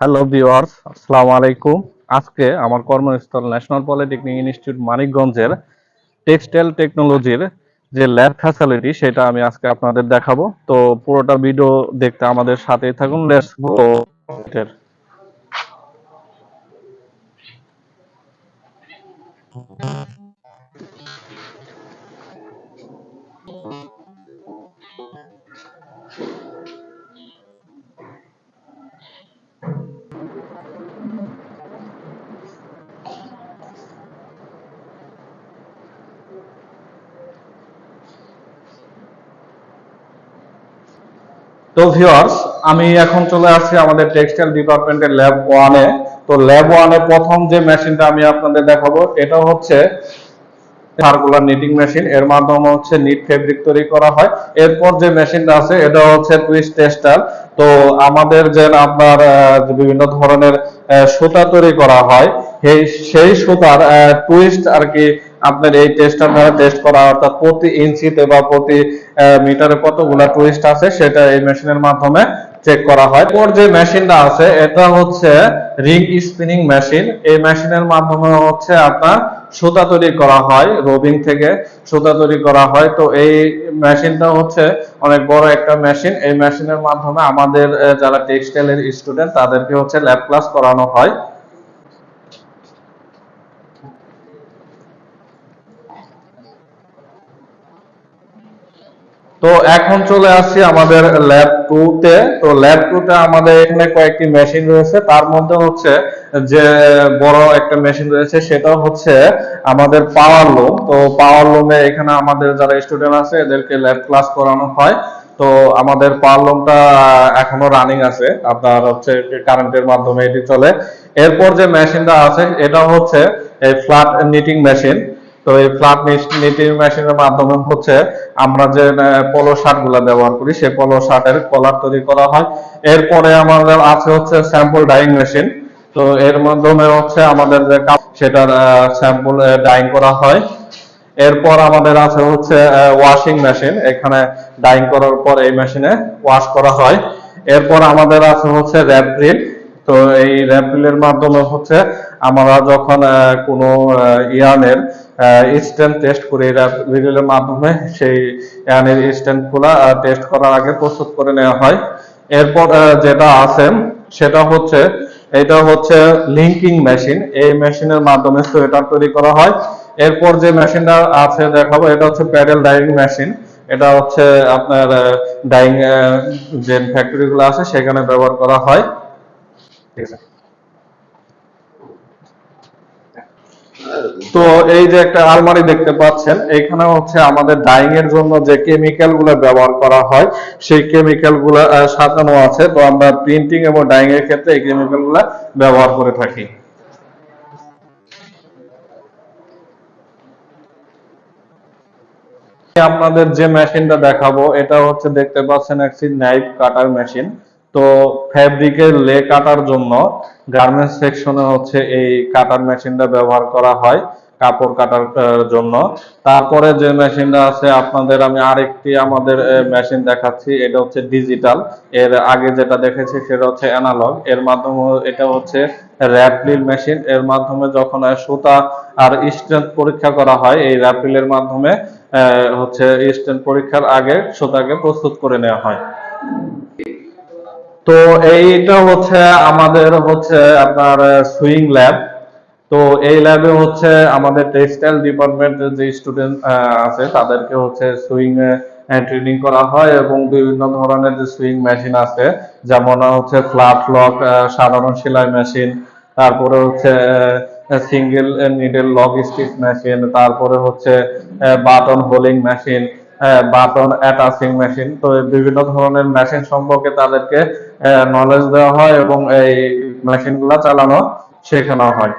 Hello viewers আসসালামু আলাইকুম আজকে আমার কর্মস্থল ন্যাশনাল পলিটেকনিক ইনস্টিটিউট মানিকগঞ্জের টেক্সটাইল টেকনোলজির যে ল্যাব ফ্যাসিলিটি সেটা আমি আজকে আপনাদের দেখাবো। তো পুরোটা ভিডিও দেখতে আমাদের সাথেই থাকুন। লেটস গো তো ভিউয়ার্স আমি এখন চলে আসছি আমাদের টেক্সটাইল ডিপার্টমেন্টের ল্যাব ওয়ানে তো ল্যাব ওয়ানে প্রথম যে মেশিনটা আমি আপনাদের দেখাবো, এটা হচ্ছে সার্কুলার নিটিং মেশিন এর মাধ্যমে হচ্ছে নিট ফেব্রিক তৈরি করা হয়। এরপর যে মেশিনটা আছে, এটা হচ্ছে টুইস্ট টেস্টার তো আমাদের যে আপনার বিভিন্ন ধরনের সুতা তৈরি করা হয়, সেই সুতার টুইস্ট আর কি আপনার এই টেস্টার দ্বারা টেস্ট করা, অর্থাৎ প্রতি ইঞ্চিতে বা প্রতি মিটারে কতগুলা টুইস্ট আছে সেটা এই মেশিনের মাধ্যমে চেক করা হয়। এরপর যে মেশিনটা আছে, এটা হচ্ছে রিং স্পিনিং মেশিন এই মেশিনের মাধ্যমে হচ্ছে আপনার সুতা তৈরি করা হয়, রোবিং থেকে সুতা তৈরি করা হয়। তো এই মেশিনটা হচ্ছে অনেক বড় একটা মেশিন এই মেশিনের মাধ্যমে আমাদের যারা টেক্সটাইলের স্টুডেন্ট তাদেরকে হচ্ছে ল্যাব ক্লাস করানো হয়। তো এখন চলে আসছি আমাদের ল্যাব টু তে। তো ল্যাব টু তে আমাদের এখানে কয়েকটি মেশিন রয়েছে। তার মধ্যে হচ্ছে যে বড় একটা মেশিন রয়েছে, সেটা হচ্ছে আমাদের পাওয়ার লুম তো পাওয়ার লুমে এখানে আমাদের যারা স্টুডেন্ট আছে, এদেরকে ল্যাব ক্লাস করানো হয়। তো আমাদের পাওয়ার লুমটা এখনও রানিং আছে। আপনার হচ্ছে কারেন্টের মাধ্যমে এটি চলে। এরপর যে মেশিনটা আছে, এটা হচ্ছে এই ফ্ল্যাট নিটিং মেশিন তো এই ফ্ল্যাট নিটিং মেশিনের মাধ্যমে হচ্ছে আমরা যে পলো শার্টগুলা ব্যবহার করি, সেই পলো শার্টের কলার তৈরি করা হয়। এরপরে আমাদের আছে হচ্ছে স্যাম্পল ডাইং মেশিন তো এর মাধ্যমে হচ্ছে আমাদের যে সেটার স্যাম্পল ডাইং করা হয়। এরপর আমাদের আছে হচ্ছে ওয়াশিং মেশিন এখানে ডাইং করার পর এই মেশিনে ওয়াশ করা হয়। এরপর আমাদের আছে হচ্ছে র্যাপ ড্রিল তো এই র্যাপিলের মাধ্যমে হচ্ছে আমরা যখন কোনো ইয়ানের স্ট্যান্ড টেস্ট করি র্যাপিলের মাধ্যমে সেই টেস্ট করার আগে প্রস্তুত করে নেওয়া হয়। এরপর যেটা আছে, সেটা হচ্ছে, এটা হচ্ছে লিঙ্কিং মেশিন এই মেশিনের মাধ্যমে সোয়েটার তৈরি করা হয়। এরপর যে মেশিনটা আছে, দেখাবো, এটা হচ্ছে প্যাডেল ডাইং মেশিন এটা হচ্ছে আপনার ডাইং যে ফ্যাক্টরি গুলো আছে, সেখানে ব্যবহার করা হয়। ঠিক আছে। তো এই যে একটা আলমারি দেখতে পাচ্ছেন এখানে হচ্ছে আমাদের ডাইং এর জন্য যে কেমিক্যালগুলো ব্যবহার করা হয়, সেই কেমিক্যালগুলো সাজানো আছে। তো আমরা প্রিন্টিং এবং ডাইং এর ক্ষেত্রে এই কেমিক্যালগুলো ব্যবহার করে থাকি। আপনাদের যে মেশিনটা দেখাবো, এটা হচ্ছে দেখতে পাচ্ছেন একটি নাইফ কাটার মেশিন তো ফ্যাব্রিকের লে কাটার জন্য গার্মেন্টস সেকশনে হচ্ছে এই কাটার মেশিনটা ব্যবহার করা হয়, কাপড় কাটার জন্য। তারপরে যে মেশিনটা আছে, আপনাদের আমি আরেকটি আমাদের মেশিন দেখাচ্ছি, এটা হচ্ছে ডিজিটাল এর আগে যেটা দেখেছি, সেটা হচ্ছে অ্যানালগ এর মাধ্যমে এটা হচ্ছে র্যাপলিল মেশিন এর মাধ্যমে যখন সুতা আর স্ট্রেন্থ পরীক্ষা করা হয়, এই র্যাপিলের মাধ্যমে হচ্ছে স্ট্রেন্থ পরীক্ষার আগে সুতাকে প্রস্তুত করে নেওয়া হয়। তো এইটা হচ্ছে আমাদের হচ্ছে আপনার সুইং ল্যাব তো এই ল্যাবে হচ্ছে আমাদের টেক্সটাইল ডিপার্টমেন্টের যে স্টুডেন্ট আছে, তাদেরকে হচ্ছে সুইং ট্রেনিং করা হয় এবং বিভিন্ন ধরনের যে সুইং মেশিন আছে, যেমন হচ্ছে ফ্ল্যাট লক সাধারণ সেলাই মেশিন তারপরে হচ্ছে single needle lock stitch machine তারপরে হচ্ছে button holing machine button attaching machine তো বিভিন্ন ধরনের মেশিন সম্পর্কে তাদেরকে নলেজ দেওয়া হয় এবং এই মেশিনগুলো চালানো শেখানো হয়।